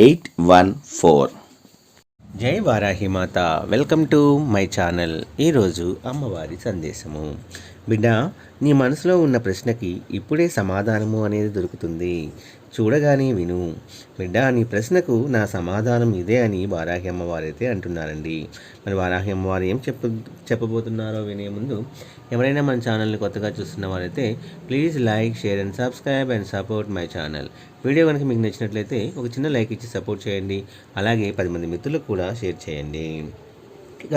eight one four. జై Varahimata welcome to my channel. ఈరోజు అమ్మవారి సందేశము. బిడ్డ నీ మనసులో ఉన్న ప్రశ్నకి ఇప్పుడే సమాధానము అనేది దొరుకుతుంది. చూడగానే విను. బిడ్డ నీ ప్రశ్నకు నా సమాధానం ఇదే అని వారాహి అమ్మవారు అయితే అంటున్నారండి. మరి వారాహి అమ్మవారు ఏం చెప్ప చెప్పబోతున్నారో వినే ముందు ఎవరైనా మన ఛానల్ని కొత్తగా చూస్తున్న వారైతే please like share and subscribe and support my channel. Video కనుక మీకు నచ్చినట్లయితే ఒక చిన్న లైక్ ఇచ్చి సపోర్ట్ చేయండి. అలాగే పది మంది మిత్రులకు కూడా షేర్ చేయండి. ఇక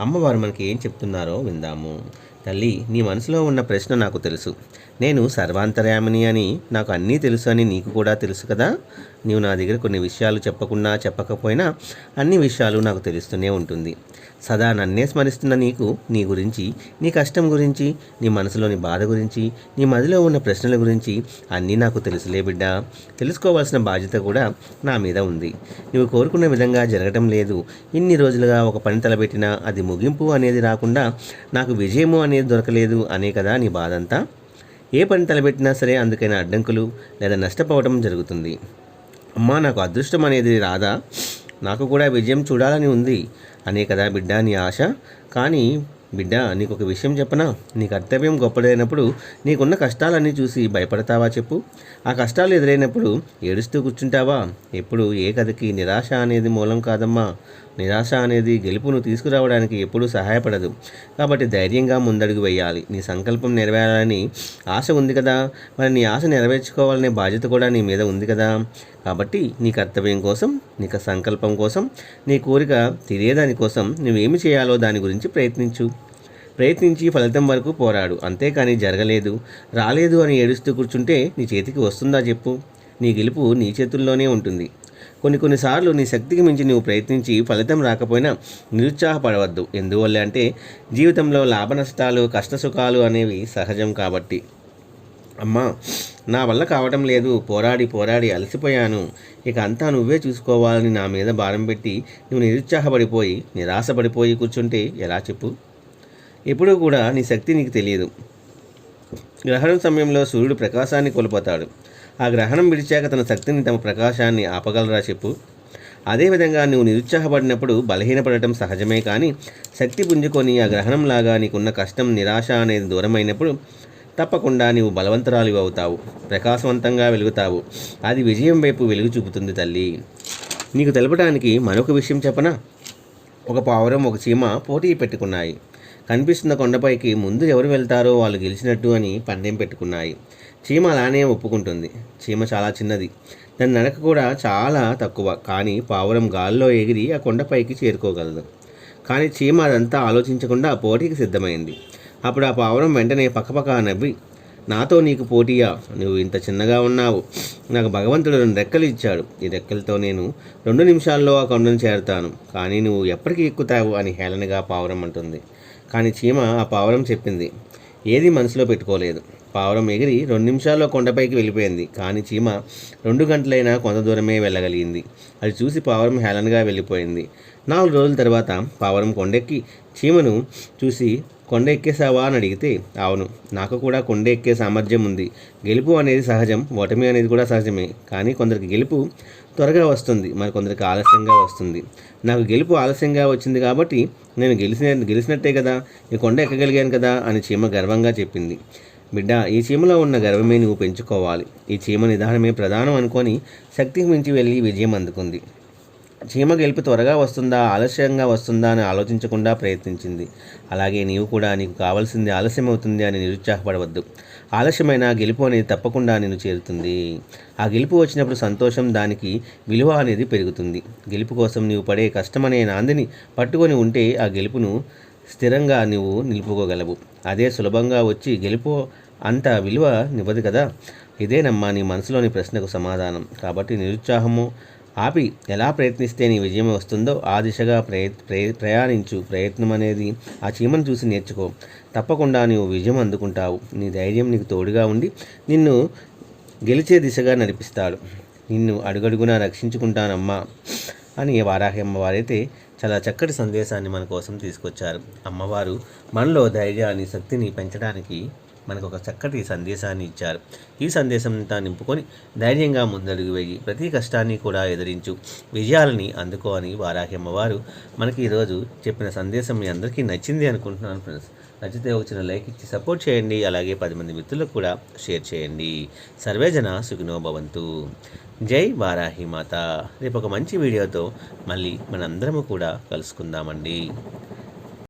అమ్మవారు మనకి ఏం చెప్తున్నారో విందాము. తల్లి నీ మనసులో ఉన్న ప్రశ్న నాకు తెలుసు. నేను సర్వాంతర్యామిని అని నాకు అన్నీ తెలుసు అని నీకు కూడా తెలుసు కదా? నీవు నా దగ్గర కొన్ని విషయాలు చెప్పకుండా చెప్పకపోయినా అన్ని విషయాలు నాకు తెలుస్తూనే ఉంటుంది. సదా నన్నే స్మరిస్తున్న నీకు నీ గురించి నీ కష్టం గురించి నీ మనసులోని బాధ గురించి నీ మదిలో ఉన్న ప్రశ్నల గురించి అన్నీ నాకు తెలుసులే బిడ్డ. తెలుసుకోవాల్సిన బాధ్యత కూడా నా మీద ఉంది. నువ్వు కోరుకున్న విధంగా జరగటం లేదు. ఇన్ని రోజులుగా ఒక పని తలబెట్టినా అది ముగింపు అనేది రాకుండా నాకు విజయము అనేది దొరకలేదు అనే కదా నీ బాధంతా? ఏ పని తలబెట్టినా సరే అందుకైన అడ్డంకులు లేదా నష్టపోవడం జరుగుతుంది. అమ్మా నాకు అదృష్టం అనేది రాదా? నాకు కూడా విజయం చూడాలని ఉంది. అనే కదా బిడ్డ నీ ఆశ? కానీ బిడ్డ నీకు ఒక విషయం చెప్పనా? నీ కర్తవ్యం గొప్పదైనప్పుడు నీకున్న కష్టాలన్నీ చూసి భయపడతావా చెప్పు? ఆ కష్టాలు ఎదురైనప్పుడు ఏడుస్తూ కూర్చుంటావా? ఎప్పుడు ఏ కథకి నిరాశ అనేది మూలం కాదమ్మా. నిరాశ అనేది గెలుపును తీసుకురావడానికి ఎప్పుడూ సహాయపడదు. కాబట్టి ధైర్యంగా ముందడుగు వేయాలి. నీ సంకల్పం నెరవేరాలని ఆశ ఉంది కదా. మరి నీ ఆశ నెరవేర్చుకోవాలనే బాధ్యత కూడా నీ మీద ఉంది కదా. కాబట్టి నీ కర్తవ్యం కోసం నీ సంకల్పం కోసం నీ కోరిక తెలియదానికోసం నువ్వేమి చేయాలో దాని గురించి ప్రయత్నించు. ప్రయత్నించి ఫలితం వరకు పోరాడు. అంతేకాని జరగలేదు. రాలేదు అని ఏడుస్తూ కూర్చుంటే నీ చేతికి వస్తుందా చెప్పు. నీ గెలుపు నీ చేతుల్లోనే ఉంటుంది. కొన్ని కొన్నిసార్లు నీ శక్తికి మించి నువ్వు ప్రయత్నించి ఫలితం రాకపోయినా నిరుత్సాహపడవద్దు. ఎందువల్ల అంటే జీవితంలో లాభ నష్టాలు కష్ట సుఖాలు అనేవి సహజం కాబట్టి. అమ్మా నా వల్ల కావటం లేదు. పోరాడి పోరాడి అలసిపోయాను. ఇక అంతా నువ్వే చూసుకోవాలని నా మీద భారం పెట్టి నువ్వు నిరుత్సాహపడిపోయి నిరాశపడిపోయి కూర్చుంటే ఎలా చెప్పు? ఎప్పుడూ కూడా నీ శక్తి నీకు తెలియదు గ్రహణం సమయంలో సూర్యుడు ప్రకాశాన్ని కోల్పోతాడు. ఆ గ్రహణం విడిచాక తన శక్తిని తమ ప్రకాశాన్ని ఆపగలరా చెప్పు. అదేవిధంగా నువ్వు నిరుత్సాహపడినప్పుడు బలహీనపడటం సహజమే కానీ శక్తి పుంజుకొని ఆ గ్రహణంలాగా నీకున్న కష్టం నిరాశ అనేది దూరమైనప్పుడు తప్పకుండా నీవు బలవంతరాలు అవుతావు ప్రకాశవంతంగా వెలుగుతావు. అది విజయం వైపు వెలుగు చూపుతుంది తల్లి. నీకు తెలపడానికి మరొక విషయం చెప్పనా? ఒక పావురం ఒక చీమ పోటీ పెట్టుకున్నాయి. కనిపిస్తున్న కొండపైకి ముందు ఎవరు వెళ్తారో వాళ్ళు గెలిచినట్టు అని పందెం పెట్టుకున్నాయి. చీమ అలానే ఒప్పుకుంటుంది. చీమ చాలా చిన్నది. దాని నడక కూడా చాలా తక్కువ. కానీ పావురం గాల్లో ఎగిరి ఆ కొండపైకి చేరుకోగలదు. కానీ చీమ అదంతా ఆలోచించకుండా పోటీకి సిద్ధమైంది. అప్పుడు ఆ పావురం వెంటనే పక్కపక్క నవ్వి నాతో నీకు పోటీయా? నువ్వు ఇంత చిన్నగా ఉన్నావు. నాకు భగవంతుడు రెండు రెక్కలు ఇచ్చాడు. ఈ రెక్కలతో నేను రెండు నిమిషాల్లో ఆ కొండను చేరుతాను. కానీ నువ్వు ఎప్పటికి ఎక్కుతావు అని హేళనగా పావురం అంటుంది. కానీ చీమ ఆ పావురం చెప్పింది. ఏది మనసులో పెట్టుకోలేదు. పావురం ఎగిరి రెండు నిమిషాల్లో కొండపైకి వెళ్ళిపోయింది. కానీ చీమ రెండు గంటలైనా కొంత దూరమే వెళ్ళగలిగింది. అది చూసి పావురం హేళనగా వెళ్ళిపోయింది. నాలుగు రోజుల తర్వాత పావురం కొండెక్కి చీమను చూసి కొండ ఎక్కేసావా అని అడిగితే అవును నాకు కూడా కొండ ఎక్కే సామర్థ్యం ఉంది. గెలుపు అనేది సహజం ఓటమి అనేది కూడా సహజమే. కానీ కొందరికి గెలుపు త్వరగా వస్తుంది మరి కొందరికి ఆలస్యంగా వస్తుంది. నాకు గెలుపు ఆలస్యంగా వచ్చింది కాబట్టి నేను గెలిచిన గెలిచినట్టే కదా ఈ కొండ ఎక్కగలిగాను కదా అని చీమ గర్వంగా చెప్పింది. బిడ్డ ఈ చీమలో ఉన్న గర్వమే నువ్వు పెంచుకోవాలి. ఈ చీమ నిదానమే ప్రధానం అనుకొని శక్తికి మించి వెళ్ళి విజయం అందుకుంది. చీమ గెలుపు త్వరగా వస్తుందా ఆలస్యంగా వస్తుందా అని ఆలోచించకుండా ప్రయత్నించింది. అలాగే నీవు కూడా నీకు కావాల్సింది ఆలస్యం అవుతుంది అని నిరుత్సాహపడవద్దు. ఆలస్యమైన గెలుపు అనేది తప్పకుండా నేను చేరుతుంది. ఆ గెలుపు వచ్చినప్పుడు సంతోషం దానికి విలువ అనేది పెరుగుతుంది. గెలుపు కోసం నీవు పడే కష్టమనే నాందిని పట్టుకొని ఉంటే ఆ గెలుపును స్థిరంగా నువ్వు నిలుపుకోగలవు. అదే సులభంగా వచ్చి గెలుపు అంత విలువ నివ్వదు కదా? ఇదేనమ్మా నీ మనసులోని ప్రశ్నకు సమాధానం. కాబట్టి నిరుత్సాహము ఆపి ఎలా ప్రయత్నిస్తే నీ విజయం వస్తుందో ఆ దిశగా ప్రయ- ప్రయాణించు. ప్రయత్నం అనేది ఆ చీమను చూసి నేర్చుకో. తప్పకుండా నీవు విజయం అందుకుంటావు. నీ ధైర్యం నీకు తోడుగా ఉండి నిన్ను గెలిచే దిశగా నడిపిస్తాడు. నిన్ను అడుగడుగునా రక్షించుకుంటానమ్మా. అని వారాహి అమ్మవారైతే చాలా చక్కటి సందేశాన్ని మన కోసం తీసుకొచ్చారు. అమ్మవారు మనలో ధైర్యాన్ని శక్తిని పెంచడానికి మనకు ఒక చక్కటి సందేశాన్ని ఇచ్చారు. ఈ సందేశం అంతా నింపుకొని ధైర్యంగా ముందడుగు వేయి. ప్రతి కష్టాన్ని కూడా ఎదిరించు. విజయాలని అందుకో అని వారాహి అమ్మవారు మనకి ఈరోజు చెప్పిన సందేశం మీ అందరికీ నచ్చింది అనుకుంటున్నాను ఫ్రెండ్స్. నచ్చితే ఒక చిన్న లైక్ ఇచ్చి సపోర్ట్ చేయండి. అలాగే పది మంది మిత్రులకు కూడా షేర్ చేయండి. సర్వేజన సుఖినో భవంతు. జై వారాహి మాత. రేపు ఒక మంచి వీడియోతో మళ్ళీ మనందరము కూడా కలుసుకుందామండి.